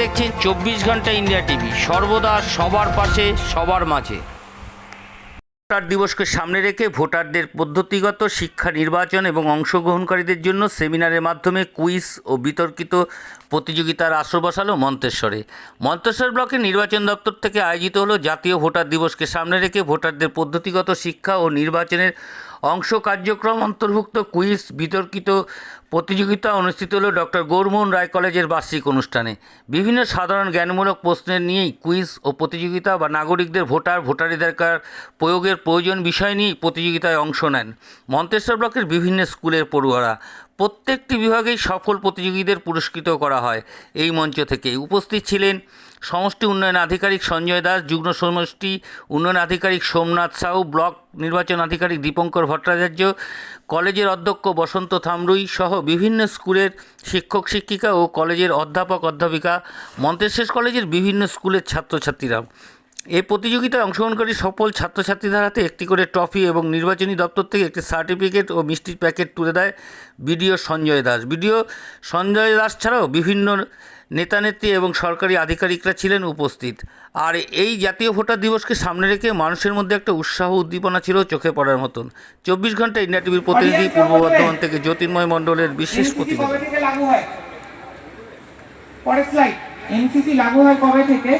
দেখছেন চব্বিশ ঘণ্টা ইন্ডিয়া টিভি। সর্বদা সবার পাশে, সবার মাঝে। ভোটার দিবসকে সামনে রেখে ভোটারদের পদ্ধতিগত শিক্ষা নির্বাচন এবং অংশগ্রহণকারীদের জন্য সেমিনারের মাধ্যমে কুইজ ও বিতর্কিত প্রতিযোগিতার আসর বসালো মন্তেশ্বরে। মন্তেশ্বর ব্লকের নির্বাচন দপ্তর থেকে আয়োজিত হলো জাতীয় ভোটার দিবসকে সামনে রেখে ভোটারদের পদ্ধতিগত শিক্ষা ও নির্বাচনের অংশ কার্যক্রম অন্তর্ভুক্ত কুইজ বিতর্কিত প্রতিযোগিতা অনুষ্ঠিত হলো ডক্টর গৌরমোহন রায় কলেজের বার্ষিক অনুষ্ঠানে। বিভিন্ন সাধারণ জ্ঞানমূলক প্রশ্নের নিয়েই কুইজ ও প্রতিযোগিতা বা নাগরিকদের ভোটার ভোটাধিকার প্রয়োগের প্রয়োজন বিষয় নিয়েই প্রতিযোগিতায় অংশ নেন। মন্তেশ্বর ব্লকের বিভিন্ন স্কুলের পড়ুয়ারা। প্রত্যেকটি বিভাগেই সফল প্রতিযোগীদের পুরস্কৃত করা হয়। এই মঞ্চ থেকে উপস্থিত ছিলেন সমষ্টি উন্নয়ন আধিকারিক সঞ্জয় দাস, যুগ্ম সমষ্টি উন্নয়ন আধিকারিক সোমনাথ সাউ ব্লক নির্বাচন আধিকারিক দীপঙ্কর ভট্টাচার্য, কলেজের অধ্যক্ষ বসন্ত থামরুই সহ বিভিন্ন স্কুলের শিক্ষক, শিক্ষিকা ও কলেজের অধ্যাপক, অধ্যাপিকা, মন্তেশ্বর কলেজের বিভিন্ন স্কুলের ছাত্রছাত্রীরা। এই প্রতিযোগিতায় অংশগ্রহণকারী সফল ছাত্রছাত্রীদের হাতে একটি করে ট্রফি এবং নির্বাচনী দপ্তর থেকে একটি সার্টিফিকেট ও মিষ্টির প্যাকেট তুলে দেয় বিডিও সঞ্জয় দাস। বিডিও সঞ্জয় দাস ছাড়াও বিভিন্ন নেতানেত্রী এবং সরকারি আধিকারিকরা ছিলেন উপস্থিত। আর এই জাতীয় ভোটার দিবসকে সামনে রেখে মানুষের মধ্যে একটা উৎসাহ উদ্দীপনা ছিল চোখে পড়ার মতন। চব্বিশ ঘণ্টা ইন্ডিয়া টিভির প্রতিনিধি পূর্ব বর্ধমান থেকে জ্যোতির্ময় মণ্ডলের বিশেষ প্রতিবেদন। লাগু হয়? পরের স্লাইড এনসিসি লাগু হয় কবে থেকে?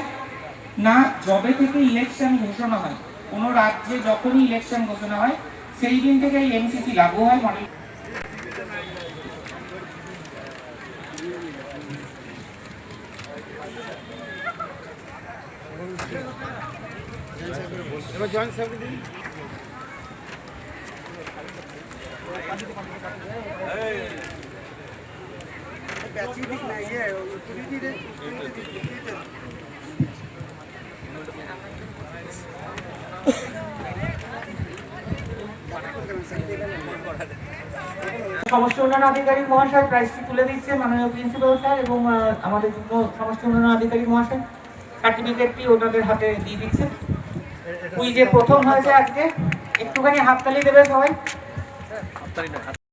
না যবে থেকে ইলেকশন ঘোষণা হয়। কোনো রাজ্যে যখনই ইলেকশন ঘোষণা হয় সেই দিন থেকে এনসিসি লাগু হয়। সমষ্টি উন্নয়ন আধিকারিক মহাশয় প্রাইজটি তুলে দিচ্ছে মাননীয় প্রিন্সিপাল স্যার এবং আমাদের যুগ্ম সমষ্টি উন্নয়ন আধিকারিক মহাশয় সার্টিফিকেটটি ওনাদের হাতে দিয়ে দিচ্ছে। কুইজে প্রথম হয়েছে আজকে একটুখানি হাততালি দেবে সবাই।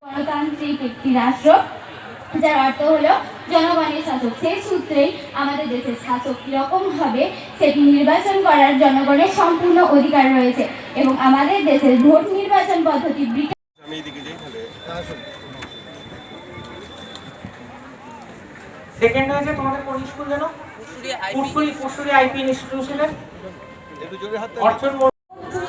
গণতান্ত্রিক একটি রাষ্ট্র যার অর্থ হলো জনগণের শাসক। সেই সূত্রেই আমাদের দেশের শাসক কীরকম হবে সেটি নির্বাচন করার জনগণের সম্পূর্ণ অধিকার রয়েছে এবং আমাদের দেশের ভোট নির্বাচন পদ্ধতি সেকেন্ড হয়েছে তোমাদের কোন স্কুল যেন? পুরসুরি আইপি ইনস্টিটিউশনের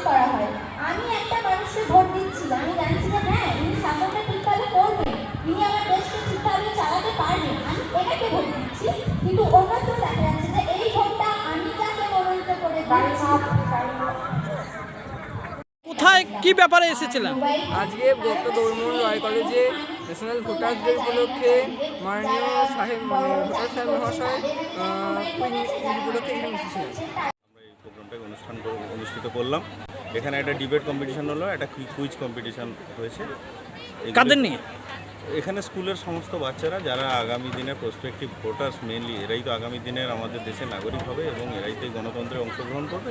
করা হয়। আমি একটা মানুষকে ভোট দিচ্ছি আমি জানছি যে হ্যাঁ ইনি শাসনটা ঠিকভাবে করবেন। ইনি আমার দেশকে ঠিকভাবে চালাতে পারবেন। আমি এটাকে ভোট দিচ্ছি কিন্তু অন্যত্র দেখা যাচ্ছে যে এই ভোটটা আমি যাকে মনোনীত করে কোথায় কি ব্যাপারে এসেছিলেন আজকে ডক্টর গৌরমোহন রয় কলেজে ন্যাশনাল ভোটার্স ডে উপলক্ষে মাননীয় সাহেব ভোটার সাহেব মহাশয় উপলক্ষে এখানে এসেছিলেন। অনুষ্ঠান অনুষ্ঠিত করলাম। এখানে একটা ডিবেট কম্পিটিশন হলো একটা কুইজ কম্পিটিশন হয়েছে। কাদের নিয়ে? এখানে স্কুলের সমস্ত বাচ্চারা যারা আগামী দিনের প্রসপেক্টিভ ভোটার্স মেনলি এরাই তো আগামী দিনের আমাদের দেশের নাগরিক হবে এবং এরাই তো গণতন্ত্রে অংশগ্রহণ করবে।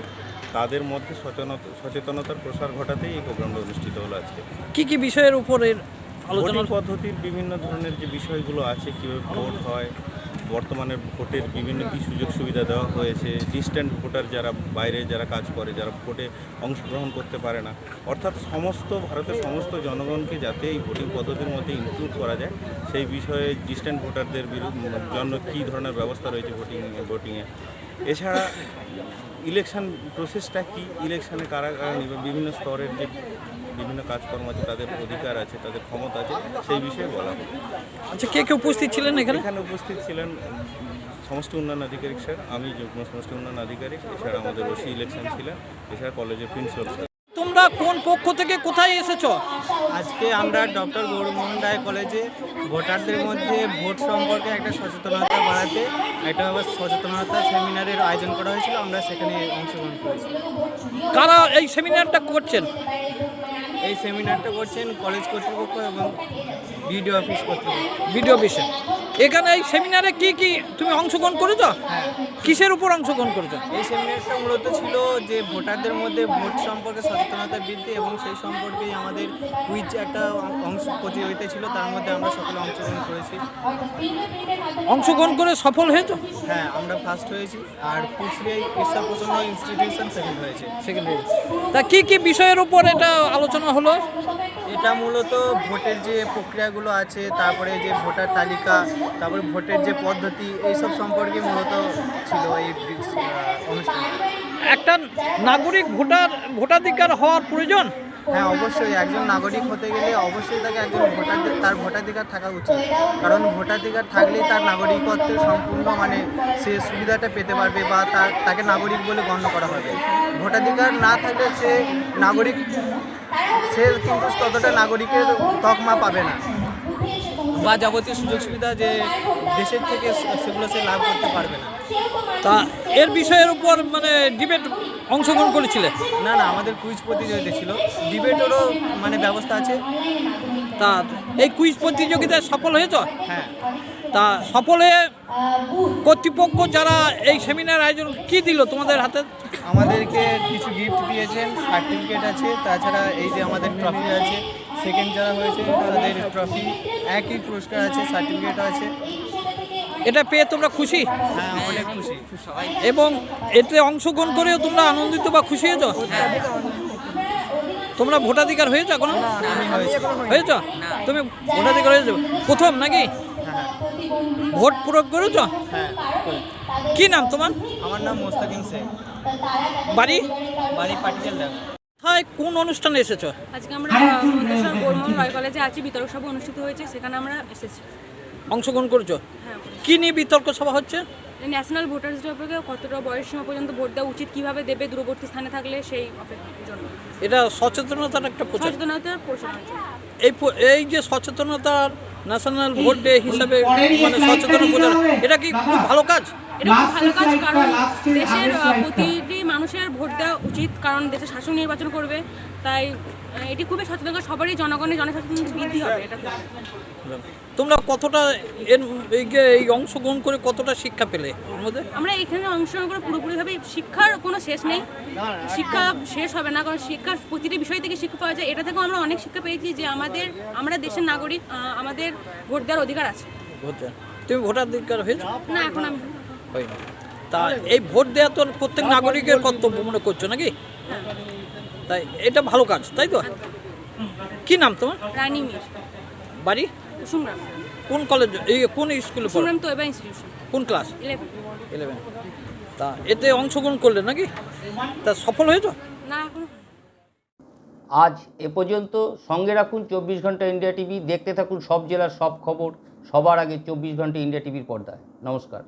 তাদের মধ্যে সচেতনতা সচেতনতার প্রসার ঘটাতেই এই প্রোগ্রামটা অনুষ্ঠিত হলো আজকে। কি কি বিষয়ের উপরে আলোচনা পদ্ধতির বিভিন্ন ধরনের যে বিষয়গুলো আছে কীভাবে ভোট হয় বর্তমানে ভোটের বিভিন্ন কী সুযোগ সুবিধা দেওয়া হয়েছে ডিস্ট্যান্ট ভোটার যারা বাইরে যারা কাজ করে, যারা ভোটে অংশগ্রহণ করতে পারে না, অর্থাৎ সমস্ত, ভারতের সমস্ত জনগণকে যাতে এই ভোটিং পদ্ধতির মধ্যে ইনক্লুড করা যায়, সেই বিষয়ে ডিস্ট্যান্ট ভোটারদের জন্য কী ধরনের ব্যবস্থা রয়েছে ভোটিং ভোটিংয়ে এছাড়া ইলেকশন প্রসেসটা কি? ইলেকশানে কারা কারা বিভিন্ন স্তরের যে বিভিন্ন কাজকর্ম আছে তাদের অধিকার আছে তাদের ক্ষমতা আছে সেই বিষয়ে বলা হবে আচ্ছা কে কে উপস্থিত ছিলেন এখানে? এখানে উপস্থিত ছিলেন সমষ্টি উন্নয়ন আধিকারিক স্যার আমি যুগ্ম সমষ্টি উন্নয়ন আধিকারিক এছাড়া আমাদের ওসি ইলেকশন ছিলেন এছাড়া কলেজের প্রিন্সিপাল স্যার। তোমরা কোন পক্ষ থেকে কোথায় এসেছ? আজকে আমরা ডক্টর গৌরমোহন রায় কলেজে ভোটারদের মধ্যে ভোট সম্পর্কে একটা সচেতনতা বাড়াতে একটা সচেতনতা সেমিনারের আয়োজন করা হয়েছিল আমরা সেখানে অংশগ্রহণ করেছি। কারা এই সেমিনারটা করছেন? এই সেমিনারটা করছেন কলেজ কর্তৃপক্ষ এবং বিডিও অফিস কর্তৃপক্ষ। বিডিও বিষয় এখানে এই সেমিনারে কি কি তুমি অংশগ্রহণ করেছ? কিসের উপর অংশগ্রহণ করেছ? এই সেমিনারটা মূলত ছিল যে ভোটারদের মধ্যে ভোট সম্পর্কে সচেতনতা বৃদ্ধি এবং সেই সম্পর্কেই আমাদের কুইজ একটা অংশ প্রতিযোগিতা ছিল তার মধ্যে আমরা সকলে অংশগ্রহণ করেছি। অংশগ্রহণ করে সফল হয়েছো? হ্যাঁ আমরা ফার্স্ট হয়েছি আর কুচবিহার ঈশ্বর প্রসন্ন ইনস্টিটিউশন সেকেন্ড হয়েছে। সেকেন্ড হয়েছে। তা কি কি বিষয়ের উপর এটা আলোচনা হলো? এটা মূলত ভোটের যে প্রক্রিয়াগুলো আছে, তারপরে যে ভোটার তালিকা, তারপরে ভোটের যে পদ্ধতি, এইসব সম্পর্কে মূলত ছিল এই অনুষ্ঠান একটা নাগরিক ভোটার, ভোটাধিকার হওয়ার প্রয়োজন? হ্যাঁ অবশ্যই একজন নাগরিক হতে গেলে অবশ্যই তাকে একজন ভোটার তার ভোটাধিকার থাকা উচিত। কারণ ভোটাধিকার থাকলেই তার নাগরিকত্বের সম্পূর্ণ মানে সে সুবিধাটা পেতে পারবে বা তার, তাকে নাগরিক বলে গণ্য করা হবে। ভোটাধিকার না থাকলে সে নাগরিক, সে কিন্তু ততটা নাগরিকের তকমা পাবে না। বা যাবতীয় সুযোগ সুবিধা যে দেশের থেকে সেগুলো সে লাভ করতে পারবে না। তা এর বিষয়ের উপর মানে ডিবেট অংশগ্রহণ করেছিলেন না না আমাদের কুইজ প্রতিযোগিতা ছিল। ডিবেটেরও মানে ব্যবস্থা আছে। তা এই কুইজ প্রতিযোগিতায় সফল হয়েছ? হ্যাঁ। তা সফলে কর্তৃপক্ষ যারা এই সেমিনার আয়োজন কি দিল তোমাদের হাতে? আমাদেরকে কিছু গিফট দিয়েছেন সার্টিফিকেট আছে তাছাড়া এই যে আমাদের ট্রফি আছে সেকেন্ড যারা হয়েছে তাদের ট্রফি একই পুরস্কার আছে সার্টিফিকেট আছে। এটা পেয়ে তোমরা খুশি? হ্যাঁ অনেক খুশি। এবং এতে অংশগ্রহণ করেও তোমরা আনন্দিত বা খুশি হয়েছ? তোমরা ভোটাধিকার হয়েছ এখনও? হয়েছে। হয়েছ? তুমি ভোটাধিকার হয়েছ? প্রথম নাকি? হ্যাঁ ভোট প্রয়োগ করেছ? হ্যাঁ কি নাম তোমার? আমার নাম মোস্তাকিম শেখ। বাড়ি? বাড়ি পাটিজাল ডাকা কোথায় কোন অনুষ্ঠানে এসেছ? আজকে আমরা মন্তেশ্বর বর্মন রয় কলেজে আছি বিতর্ক সভা অনুষ্ঠিত হয়েছে সেখানে আমরা এসেছি। অংশগ্রহণ করেছ? হ্যাঁ কি নিয়ে বিতর্ক সভা হচ্ছে? ন্যাশনাল ভোটার্স ডে অপেক্ষা কতটা বয়স সীমা পর্যন্ত ভোট দেওয়া উচিত কীভাবে দেবে দূরবর্তী স্থানে থাকলে সেই জন্য। এটা সচেতনতার একটা প্রচার। সচেতনতার এই এই যে সচেতনতার ন্যাশনাল ভোট ডে হিসাবে মানে সচেতন প্রচার এটা কি খুব ভালো কাজ? এটা খুব ভালো কাজ কারণ দেশের প্রতিটি মানুষের ভোট দেওয়া উচিত কারণ দেশের শাসন নির্বাচন করবে তাই এটি খুবই সচেতন সবারই জনগণের জনসচেতন বৃদ্ধি হবে এটা তোমরা কতটা এর এই অংশগ্রহণ করে কতটা শিক্ষা পেলে মধ্যে আমরা এখানে অংশগ্রহণ করে পুরোপুরিভাবে শিক্ষার কোনো শেষ নেই। শিক্ষা শেষ হবে না কারণ শিক্ষার প্রতিটি বিষয় থেকে শিক্ষা পাওয়া যায়। এটা থেকেও আমরা অনেক শিক্ষা পেয়েছি যে আমাদের আমরা দেশের নাগরিক আমাদের ভোট দেওয়ার অধিকার আছে। ভোট দেওয়া। তুমি ভোটাধিকার হয়েছো? না এখন আমি হয়নি তা এই ভোট দেওয়া তো প্রত্যেক নাগরিকের কর্তব্য মনে করছ নাকি? তাই এটা ভালো কাজ তাই তো? কি নাম তোমার? রানী মির। বাড়ি? কুসুমগ্রাম। কোন কলেজ এই কোন স্কুলে পড়ো? তো এবার ইনস্টিটিউশন কোন ক্লাস ইলেভেন ইলেভেন তা এতে অংশগ্রহণ করলে নাকি? তা সফল হয়েছো? না এখন আজ এ পর্যন্ত সঙ্গে রাখুন চব্বিশ ঘণ্টা ইন্ডিয়া টিভি দেখতে থাকুন সব জেলার সব খবর সবার আগে চব্বিশ ঘণ্টা ইন্ডিয়া টিভির পর্দায়। নমস্কার।